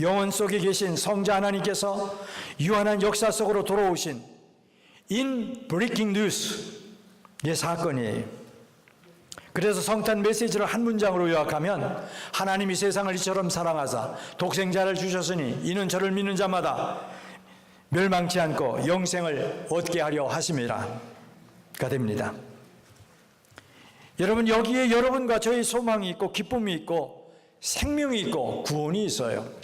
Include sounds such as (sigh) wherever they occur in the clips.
영혼 속에 계신 성자 하나님께서 유한한 역사 속으로 돌아오신 in breaking news 의 사건이에요. 그래서 성탄 메시지를 한 문장으로 요약하면 하나님이 세상을 이처럼 사랑하사 독생자를 주셨으니 이는 저를 믿는 자마다 멸망치 않고 영생을 얻게 하려 하심이라 가 됩니다. 여러분 여기에 여러분과 저의 소망이 있고 기쁨이 있고 생명이 있고 구원이 있어요.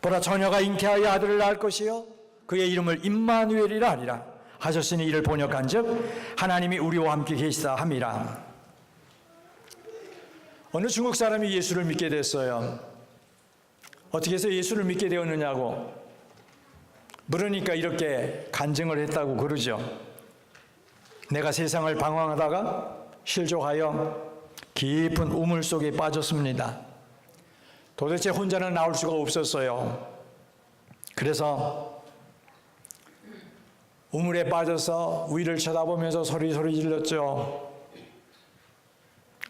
보라 처녀가 잉태하여 아들을 낳을 것이요 그의 이름을 임마누엘이라 하리라 하셨으니 이를 번역한즉 하나님이 우리와 함께 계시다 함이라. 어느 중국 사람이 예수를 믿게 됐어요. 어떻게 해서 예수를 믿게 되었느냐고 물으니까 이렇게 간증을 했다고 그러죠. 내가 세상을 방황하다가 실족하여 깊은 우물 속에 빠졌습니다. 도대체 혼자는 나올 수가 없었어요. 그래서 우물에 빠져서 위를 쳐다보면서 소리 소리 질렀죠.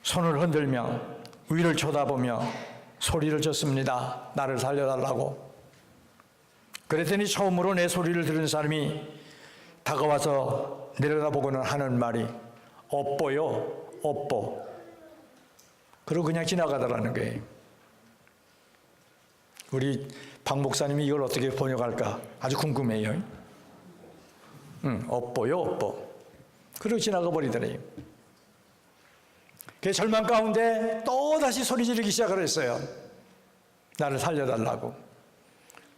손을 흔들며 위를 쳐다보며 소리를 쳤습니다. 나를 살려달라고. 그랬더니 처음으로 내 소리를 들은 사람이 다가와서 내려다보고는 하는 말이 업보요, 업보. 그러고 그냥 지나가더라는 거예요. 우리 박 목사님이 이걸 어떻게 번역할까 아주 궁금해요. 응, 업보요, 업보. 그러고 지나가 버리더래요. 그 절망 가운데 또 다시 소리 지르기 시작을 했어요. 나를 살려달라고.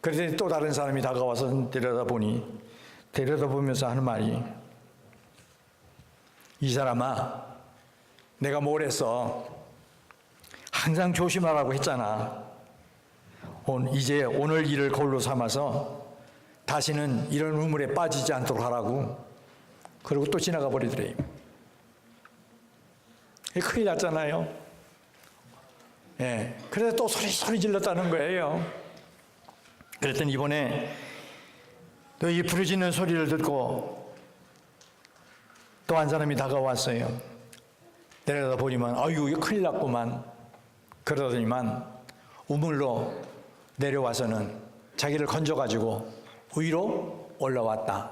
그랬더니 또 다른 사람이 다가와서 데려다보니 데려다보면서 하는 말이 이 사람아 내가 뭘 했어 항상 조심하라고 했잖아 온- 이제 오늘 일을 걸로 삼아서 다시는 이런 우물에 빠지지 않도록 하라고 그리고 또 지나가 버리더래요 큰일 났잖아요 예, 그래서 또 소리 소리 질렀다는 거예요 그랬더니 이번에 또 이 부르짖는 소리를 듣고 또 한 사람이 다가왔어요. 내려다 보니만 아유 큰일 났구만. 그러더니만 우물로 내려와서는 자기를 건져가지고 위로 올라왔다.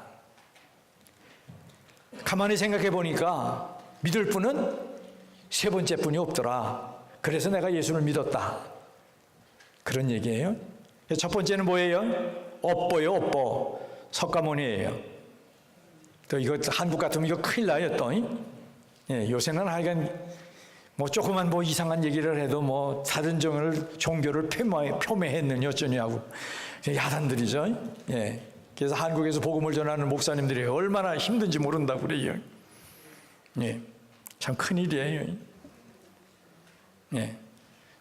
가만히 생각해 보니까 믿을 분은 세 번째 분이 없더라. 그래서 내가 예수를 믿었다. 그런 얘기예요. 첫 번째는 뭐예요? 업보요, 업보. 석가모니예요. 또 이거 한국 같으면 이거 큰일 나요, 또. 예, 요새는 하여간 뭐 조그만 뭐 이상한 얘기를 해도 뭐 사든정을 종교를 폄하, 표매했느니 어쩌냐고 야단들이죠. 예. 그래서 한국에서 복음을 전하는 목사님들이 얼마나 힘든지 모른다고 그래요. 예. 참 큰일이에요. 예.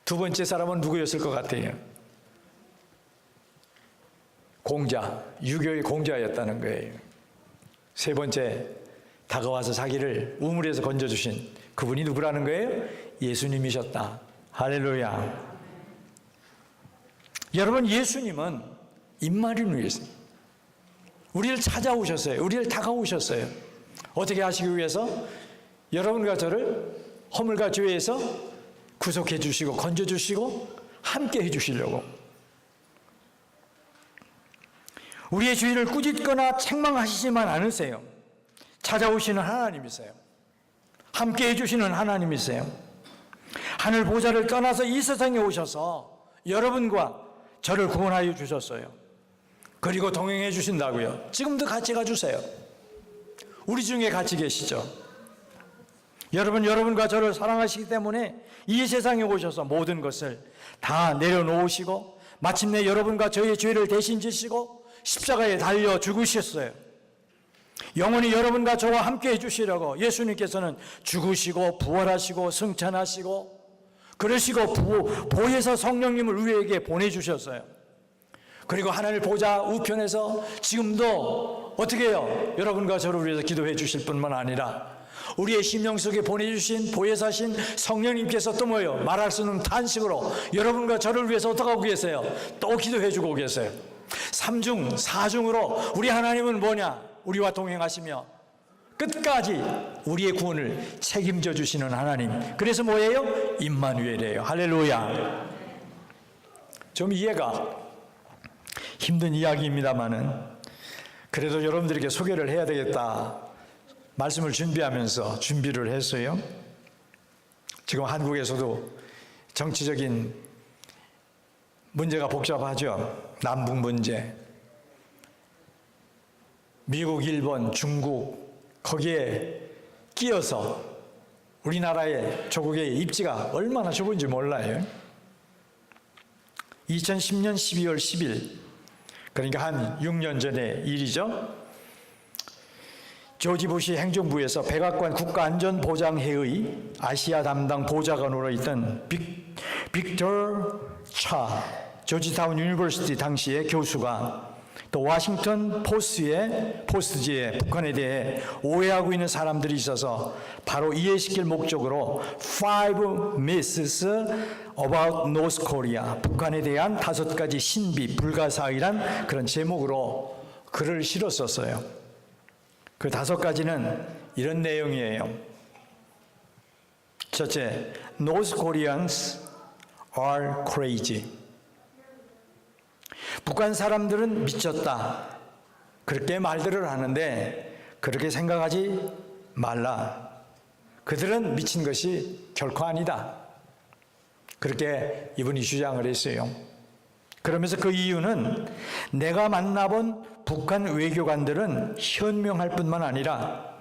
두 번째 사람은 누구였을 것 같아요? 공자, 유교의 공자였다는 거예요. 세 번째, 다가와서 자기를 우물에서 건져주신 그분이 누구라는 거예요? 예수님이셨다. 할렐루야. 여러분, 예수님은 입마린 위해서 우리를 찾아오셨어요. 우리를 다가오셨어요. 어떻게 하시기 위해서? 여러분과 저를 허물과 죄에서 구속해 주시고 건져 주시고 함께 해 주시려고 우리의 죄를 꾸짖거나 책망하시지만 않으세요. 찾아오시는 하나님이세요. 함께 해주시는 하나님이세요. 하늘 보좌를 떠나서 이 세상에 오셔서 여러분과 저를 구원하여 주셨어요. 그리고 동행해 주신다고요. 지금도 같이 가주세요. 우리 중에 같이 계시죠. 여러분, 여러분과 저를 사랑하시기 때문에 이 세상에 오셔서 모든 것을 다 내려놓으시고 마침내 여러분과 저의 죄를 대신 지시고 십자가에 달려 죽으셨어요. 영원히 여러분과 저와 함께 해주시려고 예수님께서는 죽으시고 부활하시고 승천하시고 그러시고 부, 보혜사 성령님을 우리에게 보내주셨어요. 그리고 하나님 보좌 우편에서 지금도 어떻게 해요? 여러분과 저를 위해서 기도해 주실 뿐만 아니라 우리의 심령 속에 보내주신 보혜사신 성령님께서 또 뭐예요? 말할 수 없는 탄식으로 여러분과 저를 위해서 어떻게 하고 계세요? 또 기도해 주고 계세요. 삼중 사중으로 우리 하나님은 뭐냐? 우리와 동행하시며 끝까지 우리의 구원을 책임져 주시는 하나님. 그래서 뭐예요? 임마누엘이에요. 할렐루야. 좀 이해가 힘든 이야기입니다만은 그래도 여러분들에게 소개를 해야 되겠다 말씀을 준비하면서 준비를 했어요. 지금 한국에서도 정치적인 문제가 복잡하죠. 남북 문제. 미국, 일본, 중국 거기에 끼어서 우리나라의 조국의 입지가 얼마나 좁은지 몰라요. 2010년 12월 10일 그러니까 한 6년 전의 일이죠. 조지 부시 행정부에서 백악관 국가안전보장회의 아시아 담당 보좌관으로 있던 빅, 빅터 차 조지타운 유니버시티 당시의 교수가 또 워싱턴 포스트의 포스트지에 북한에 대해 오해하고 있는 사람들이 있어서 바로 이해시킬 목적으로 Five Myths About North Korea 북한에 대한 다섯 가지 신비 불가사의란 그런 제목으로 글을 실었었어요. 그 다섯 가지는 이런 내용이에요. 첫째, North Koreans are crazy. 북한 사람들은 미쳤다. 그렇게 말들을 하는데 그렇게 생각하지 말라. 그들은 미친 것이 결코 아니다. 그렇게 이분이 주장을 했어요. 그러면서 그 이유는 내가 만나본 북한 외교관들은 현명할 뿐만 아니라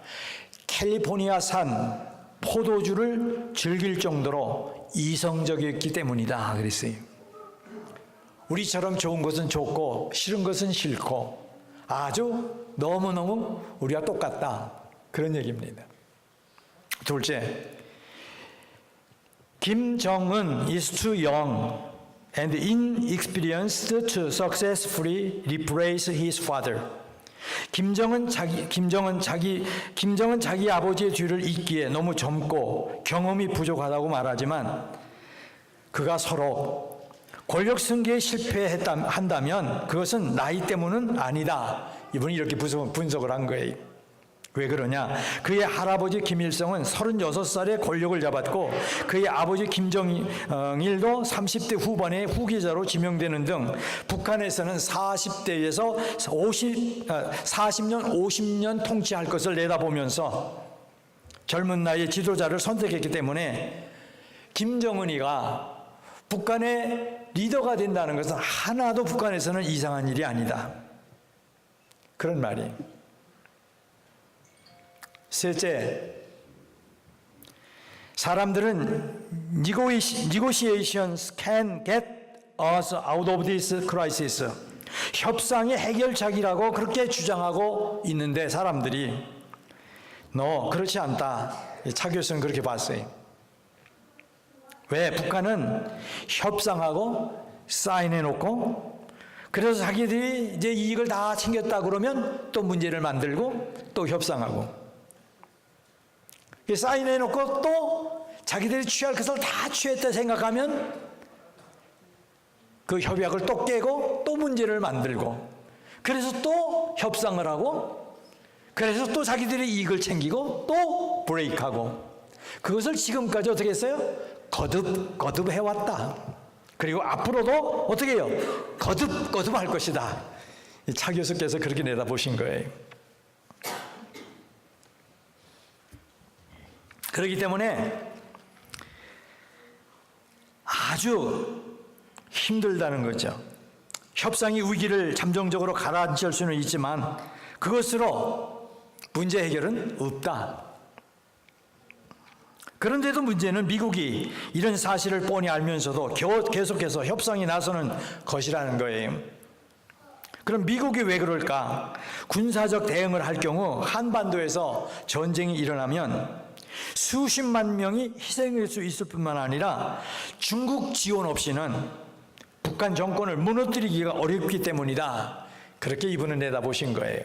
캘리포니아산 포도주를 즐길 정도로 이성적이었기 때문이다. 그랬어요. 우리처럼 좋은 것은 좋고 싫은 것은 싫고 아주 너무너무 우리와 똑같다. 그런 얘기입니다. 둘째, 김정은 is too young and inexperienced to successfully replace his father. 김정은 자기 김정은 자기 김정은 자기 아버지의 뒤를 잇기에 너무 젊고 경험이 부족하다고 말하지만 그가 서로 권력 승계에 실패한다면 그것은 나이 때문은 아니다. 이분이 이렇게 분석을 한 거예요. 왜 그러냐? 그의 할아버지 김일성은 36살에 권력을 잡았고 그의 아버지 김정일도 30대 후반에 후계자로 지명되는 등 북한에서는 40대에서 50, 40년, 50년 통치할 것을 내다보면서 젊은 나이에 지도자를 선택했기 때문에 김정은이가 북한의 리더가 된다는 것은 하나도 북한에서는 이상한 일이 아니다. 그런 말이에요. 셋째, 사람들은 negotiations can get us out of this crisis. 협상의 해결책이라고 그렇게 주장하고 있는데 사람들이 너 그렇지 않다. 차 교수는 그렇게 봤어요. 왜? 북한은 협상하고 사인해 놓고 그래서 자기들이 이제 이익을 다 챙겼다 그러면 또 문제를 만들고 또 협상하고. 사인해 놓고 또 자기들이 취할 것을 다 취했다 생각하면 그 협약을 또 깨고 또 문제를 만들고. 그래서 또 협상을 하고 그래서 또 자기들의 이익을 챙기고 또 브레이크하고. 그것을 지금까지 어떻게 했어요? 거듭 거듭 해왔다. 그리고 앞으로도 어떻게 해요? 거듭 거듭 할 것이다. 차 교수께서 그렇게 내다보신 거예요. 그렇기 때문에 아주 힘들다는 거죠. 협상이 위기를 잠정적으로 가라앉힐 수는 있지만 그것으로 문제 해결은 없다. 그런데도 문제는 미국이 이런 사실을 뻔히 알면서도 계속해서 협상에 나서는 것이라는 거예요. 그럼 미국이 왜 그럴까? 군사적 대응을 할 경우 한반도에서 전쟁이 일어나면 수십만 명이 희생할 수 있을 뿐만 아니라 중국 지원 없이는 북한 정권을 무너뜨리기가 어렵기 때문이다. 그렇게 이분은 내다보신 거예요.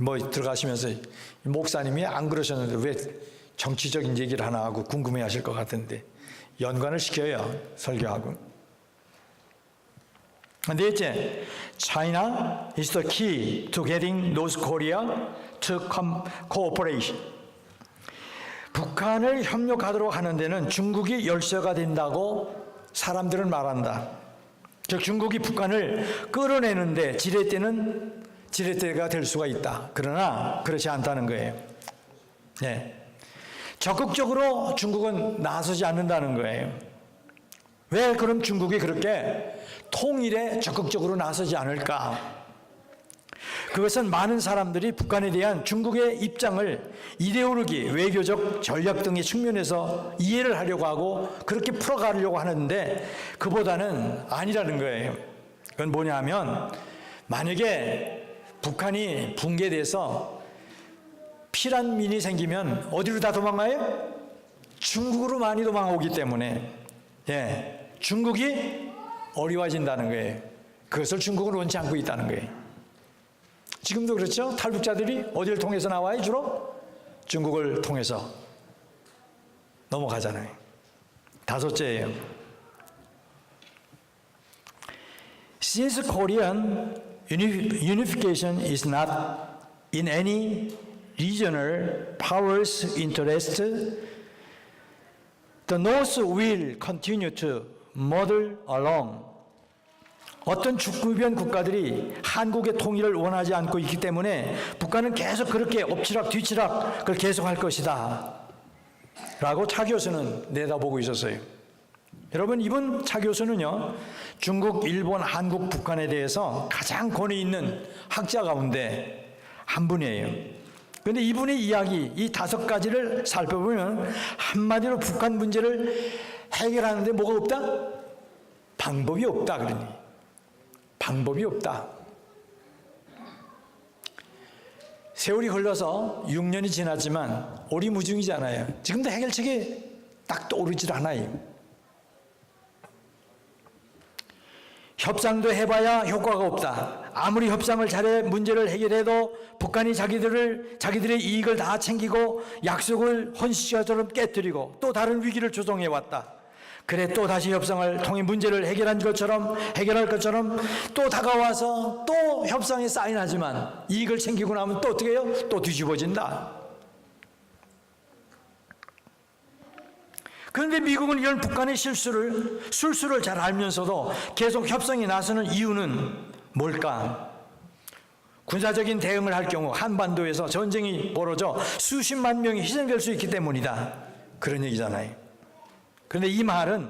뭐 들어가시면서 목사님이 안 그러셨는데 왜 정치적인 얘기를 하나 하고 궁금해 하실 것 같은데 연관을 시켜요. 설교하고. 넷째, China is the key to getting North Korea to cooperation. 북한을 협력하도록 하는 데는 중국이 열쇠가 된다고 사람들은 말한다. 즉 중국이 북한을 끌어내는데 지렛대는 지렛대가 될 수가 있다. 그러나 그렇지 않다는 거예요. 네. 적극적으로 중국은 나서지 않는다는 거예요. 왜 그럼 중국이 그렇게 통일에 적극적으로 나서지 않을까? 그것은 많은 사람들이 북한에 대한 중국의 입장을 이데올로기, 외교적 전략 등의 측면에서 이해를 하려고 하고 그렇게 풀어가려고 하는데 그보다는 아니라는 거예요. 그건 뭐냐면 만약에 북한이 붕괴돼서 피란민이 생기면 어디로 다 도망가요? 중국으로 많이 도망오기 때문에 예, 중국이 어려워진다는 거예요. 그것을 중국은 원치 않고 있다는 거예요. 지금도 그렇죠? 탈북자들이 어디를 통해서 나와요? 주로 중국을 통해서 넘어가잖아요. 다섯째예요. Since unification is not in any regional power's interest, the North will continue to muddle along. 어떤 주변 국가들이 한국의 통일을 원하지 않고 있기 때문에 북한은 계속 그렇게 엎치락 뒤치락 그걸 계속할 것이다. 라고 차 교수는 내다보고 있었어요. 여러분 이분 차 교수는요 중국, 일본, 한국, 북한에 대해서 가장 권위 있는 학자 가운데 한 분이에요. 그런데 이분의 이야기 이 다섯 가지를 살펴보면 한마디로 북한 문제를 해결하는데 뭐가 없다? 방법이 없다 그러니 방법이 없다. 세월이 흘러서 6년이 지났지만 오리무중이잖아요. 지금도 해결책이 딱 떠오르질 않아요. 협상도 해봐야 효과가 없다. 아무리 협상을 잘해 문제를 해결해도 북한이 자기들을 자기들의 이익을 다 챙기고 약속을 헌시처럼 깨뜨리고 또 다른 위기를 조성해 왔다. 그래 또 다시 협상을 통해 문제를 해결한 것처럼 해결할 것처럼 또 다가와서 또 협상에 사인하지만 이익을 챙기고 나면 또 어떻게 해요? 또 뒤집어진다. 그런데 미국은 이런 북한의 실수를 술수를 잘 알면서도 계속 협상에 나서는 이유는 뭘까? 군사적인 대응을 할 경우 한반도에서 전쟁이 벌어져 수십만 명이 희생될 수 있기 때문이다. 그런 얘기잖아요. 그런데 이 말은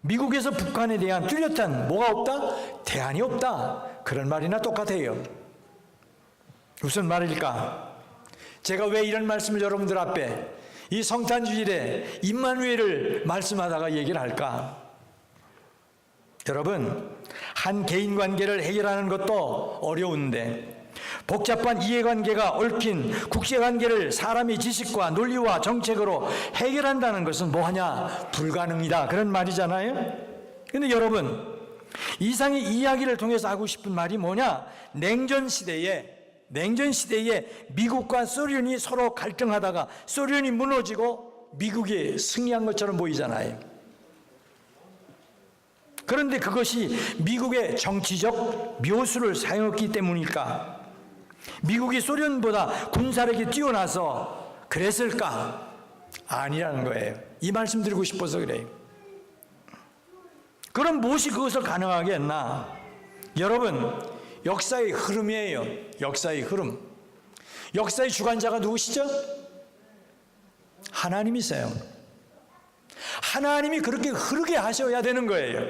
미국에서 북한에 대한 뚜렷한 뭐가 없다? 대안이 없다. 그런 말이나 똑같아요. 무슨 말일까? 제가 왜 이런 말씀을 여러분들 앞에 이 성탄주일에 임마누엘을 말씀하다가 얘기를 할까? 여러분, 한 개인 관계를 해결하는 것도 어려운데 복잡한 이해관계가 얽힌 국제관계를 사람의 지식과 논리와 정책으로 해결한다는 것은 뭐하냐? 불가능이다. 그런 말이잖아요. 근데 여러분, 이상의 이야기를 통해서 하고 싶은 말이 뭐냐? 냉전 시대에 냉전 시대에 미국과 소련이 서로 갈등하다가 소련이 무너지고 미국이 승리한 것처럼 보이잖아요. 그런데 그것이 미국의 정치적 묘수를 사용했기 때문일까? 미국이 소련보다 군사력이 뛰어나서 그랬을까? 아니라는 거예요. 이 말씀 드리고 싶어서 그래요. 그럼 무엇이 그것을 가능하게 했나? 여러분, 역사의 흐름이에요. 역사의 흐름. 역사의 주관자가 누구시죠? 하나님이세요. 하나님이 그렇게 흐르게 하셔야 되는 거예요.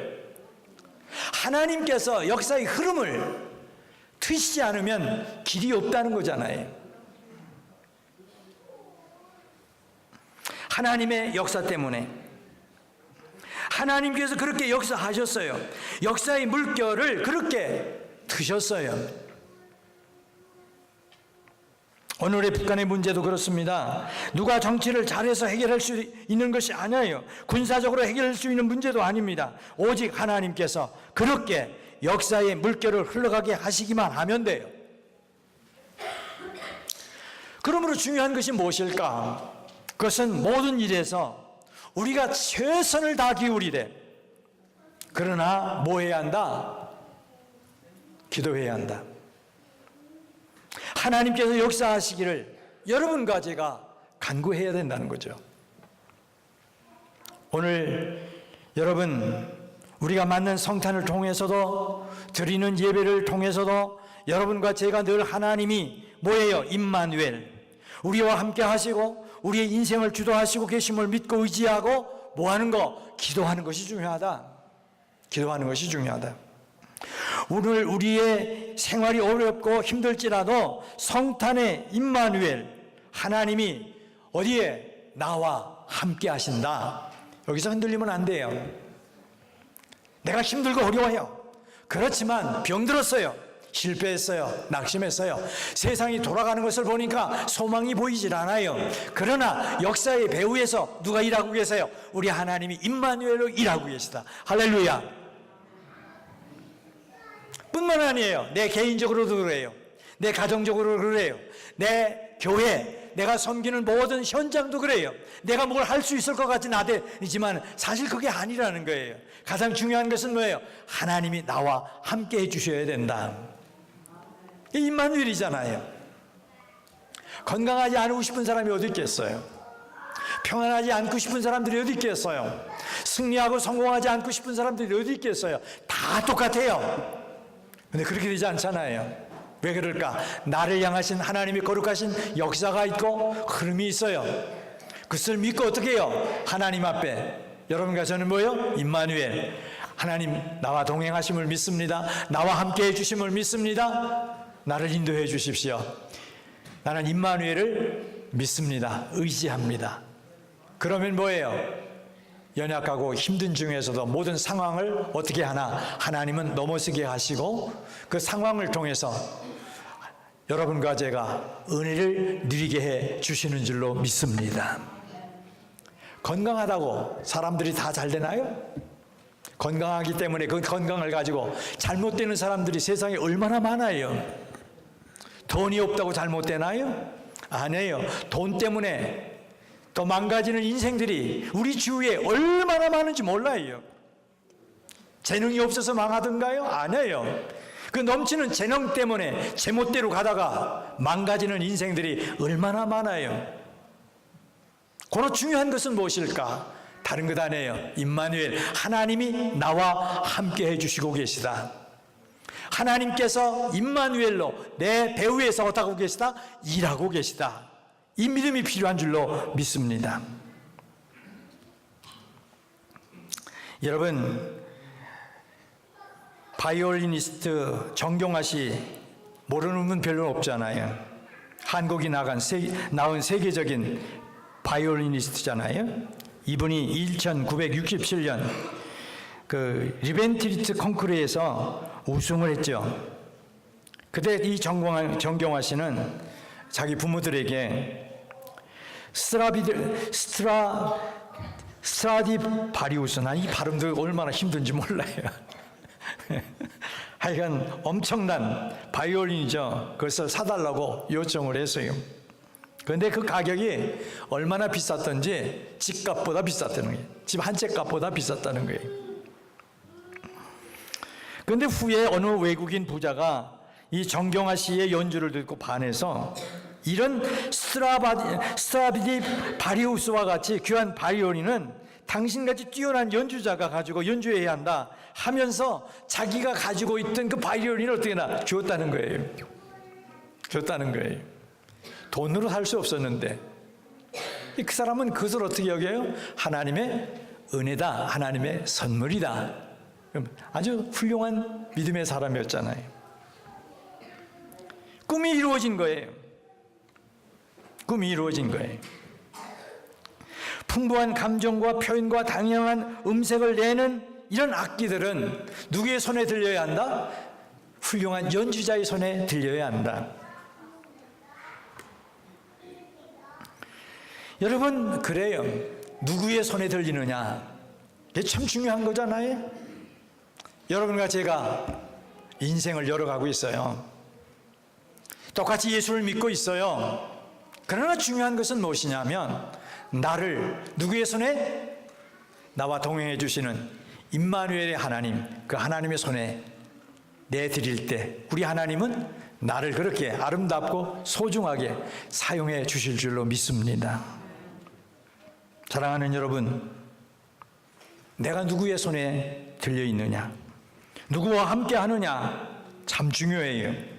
하나님께서 역사의 흐름을 트시지 않으면 길이 없다는 거잖아요. 하나님의 역사 때문에 하나님께서 그렇게 역사하셨어요. 역사의 물결을 그렇게 드셨어요. 오늘의 북한의 문제도 그렇습니다. 누가 정치를 잘해서 해결할 수 있는 것이 아니에요. 군사적으로 해결할 수 있는 문제도 아닙니다. 오직 하나님께서 그렇게 역사의 물결을 흘러가게 하시기만 하면 돼요. 그러므로 중요한 것이 무엇일까? 그것은 모든 일에서 우리가 최선을 다 기울이되 그러나 뭐 해야 한다? 기도해야 한다. 하나님께서 역사하시기를 여러분과 제가 간구해야 된다는 거죠. 오늘 여러분 우리가 맞는 성탄을 통해서도 드리는 예배를 통해서도 여러분과 제가 늘 하나님이 뭐예요? 임마누엘. 우리와 함께 하시고 우리의 인생을 주도하시고 계심을 믿고 의지하고 뭐 하는 거? 기도하는 것이 중요하다. 기도하는 것이 중요하다. 오늘 우리의 생활이 어렵고 힘들지라도 성탄의 임마누엘 하나님이 어디에 나와 함께 하신다. 여기서 흔들리면 안 돼요. 내가 힘들고 어려워요. 그렇지만 병들었어요. 실패했어요. 낙심했어요. 세상이 돌아가는 것을 보니까 소망이 보이질 않아요. 그러나 역사의 배후에서 누가 일하고 계세요? 우리 하나님이 임마누엘로 일하고 계시다. 할렐루야. 뿐만 아니에요. 내 개인적으로도 그래요. 내 가정적으로 그래요. 내 교회, 내가 섬기는 모든 현장도 그래요. 내가 뭘 할 수 있을 것 같진 않지만 사실 그게 아니라는 거예요. 가장 중요한 것은 뭐예요? 하나님이 나와 함께 해주셔야 된다. 이 임마누엘이잖아요. 건강하지 않고 싶은 사람이 어디 있겠어요? 평안하지 않고 싶은 사람들이 어디 있겠어요? 승리하고 성공하지 않고 싶은 사람들이 어디 있겠어요? 다 똑같아요. 근데 그렇게 되지 않잖아요. 왜 그럴까? 나를 향하신 하나님의 거룩하신 역사가 있고 흐름이 있어요. 그것을 믿고 어떻게 해요? 하나님 앞에 여러분과 저는 뭐요? 임마누엘 하나님 나와 동행하심을 믿습니다. 나와 함께 해 주심을 믿습니다. 나를 인도해 주십시오. 나는 임마누엘을 믿습니다. 의지합니다. 그러면 뭐예요? 연약하고 힘든 중에서도 모든 상황을 어떻게 하나 하나님은 넘어서게 하시고 그 상황을 통해서 여러분과 제가 은혜를 누리게 해 주시는 줄로 믿습니다. 건강하다고 사람들이 다 잘 되나요? 건강하기 때문에 그 건강을 가지고 잘못되는 사람들이 세상에 얼마나 많아요. 돈이 없다고 잘못되나요? 아니에요. 돈 때문에 또 망가지는 인생들이 우리 주위에 얼마나 많은지 몰라요. 재능이 없어서 망하던가요? 아니에요. 그 넘치는 재능 때문에 제멋대로 가다가 망가지는 인생들이 얼마나 많아요. 고로 중요한 것은 무엇일까? 다른 것 아니에요. 임마누엘 하나님이 나와 함께 해주시고 계시다. 하나님께서 임마누엘로 내 배후에서 어떻게 하고 계시다? 일하고 계시다. 이 믿음이 필요한 줄로 믿습니다. 여러분 바이올리니스트 정경화 씨 모르는 분 별로 없잖아요. 한국이 나간 세, 나온 세계적인 바이올리니스트잖아요. 이분이 1967년 그 리벤트리트 콩쿠르에서 우승을 했죠. 그때 이 정경화 씨는 자기 부모들에게 스트라비드 스트라 스트라디 바리우스 난이 발음도 얼마나 힘든지 몰라요. (laughs) 하여간 엄청난 바이올린이죠. 그것을 사달라고 요청을 했어요. 그런데 그 가격이 얼마나 비쌌던지 집값보다 비쌌다는 거예요. 집 한 채 값보다 비쌌다는 거예요. 그런데 후에 어느 외국인 부자가 이 정경화 씨의 연주를 듣고 반해서 이런 스트라바디, 바리우스와 같이 귀한 바이올린은 당신같이 뛰어난 연주자가 가지고 연주해야 한다 하면서 자기가 가지고 있던 그 바이올린을 어떻게 나 주었다는 거예요. 줬다는 거예요. 돈으로 살 수 없었는데 그 사람은 그것을 어떻게 여겨요? 하나님의 은혜다, 하나님의 선물이다. 아주 훌륭한 믿음의 사람이었잖아요. 꿈이 이루어진 거예요. 꿈이 이루어진 거예요. 풍부한 감정과 표현과 당연한 음색을 내는 이런 악기들은 누구의 손에 들려야 한다? 훌륭한 연주자의 손에 들려야 한다. 여러분, 그래요. 누구의 손에 들리느냐? 이게 참 중요한 거잖아요. 여러분과 제가 인생을 열어가고 있어요. 똑같이 예수를 믿고 있어요. 그러나 중요한 것은 무엇이냐면 나를 누구의 손에 나와 동행해 주시는 임마누엘의 하나님 그 하나님의 손에 내드릴 때 우리 하나님은 나를 그렇게 아름답고 소중하게 사용해 주실 줄로 믿습니다. 사랑하는 여러분 내가 누구의 손에 들려 있느냐? 누구와 함께 하느냐? 참 중요해요.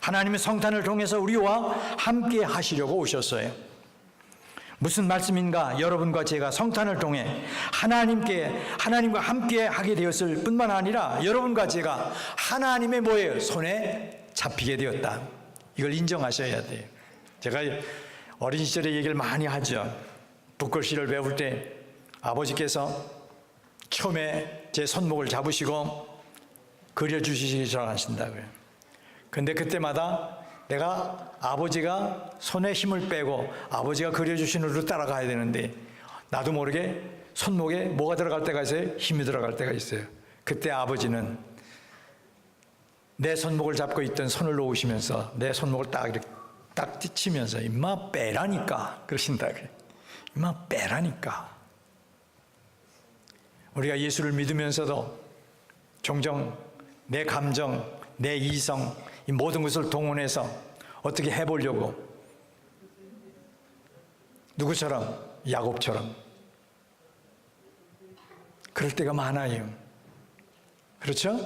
하나님의 성탄을 통해서 우리와 함께 하시려고 오셨어요. 무슨 말씀인가? 여러분과 제가 성탄을 통해 하나님께 하나님과 함께 하게 되었을 뿐만 아니라 여러분과 제가 하나님의 뭐예요? 손에 잡히게 되었다. 이걸 인정하셔야 돼요. 제가 어린 시절에 얘기를 많이 하죠. 북글씨를 배울 때 아버지께서 처음에 제 손목을 잡으시고 그려주시기 전하신다고요. 근데 그때마다 내가 아버지가 손에 힘을 빼고 아버지가 그려주시는 대로 따라가야 되는데 나도 모르게 손목에 뭐가 들어갈 때가 있어요? 힘이 들어갈 때가 있어요. 그때 아버지는 내 손목을 잡고 있던 손을 놓으시면서 내 손목을 딱 이렇게 딱 치면서 임마 빼라니까 그러신다 그래. 임마 빼라니까. 우리가 예수를 믿으면서도 종종 내 감정, 내 이성, 이 모든 것을 동원해서 어떻게 해보려고 누구처럼 야곱처럼 그럴 때가 많아요. 그렇죠?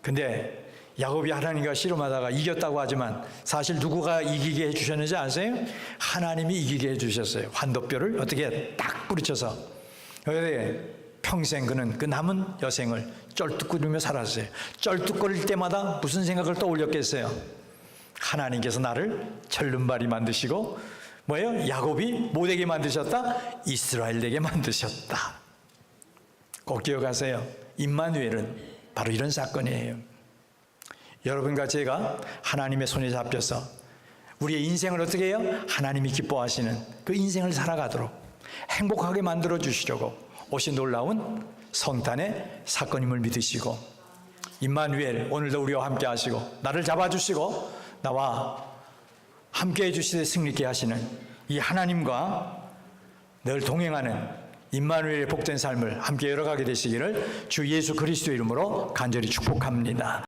근데 야곱이 하나님과 씨름하다가 이겼다고 하지만 사실 누구가 이기게 해주셨는지 아세요? 하나님이 이기게 해주셨어요. 환도뼈를 어떻게 딱 부딪혀서 평생 그는 그 남은 여생을 쩔뚝거리며 살았어요. 쩔뚝거릴 때마다 무슨 생각을 떠올렸겠어요? 하나님께서 나를 절름발이 만드시고 뭐예요? 야곱이 못되게 만드셨다? 이스라엘 되게 만드셨다. 꼭 기억하세요. 임마누엘은 바로 이런 사건이에요. 여러분과 제가 하나님의 손에 잡혀서 우리의 인생을 어떻게 해요? 하나님이 기뻐하시는 그 인생을 살아가도록 행복하게 만들어 주시려고 오신 놀라운 성탄의 사건임을 믿으시고 임마누엘 오늘도 우리와 함께 하시고 나를 잡아 주시고 나와 함께 해 주시되 승리케 하시는 이 하나님과 늘 동행하는 임마누엘의 복된 삶을 함께 열어가게 되시기를 주 예수 그리스도 이름으로 간절히 축복합니다.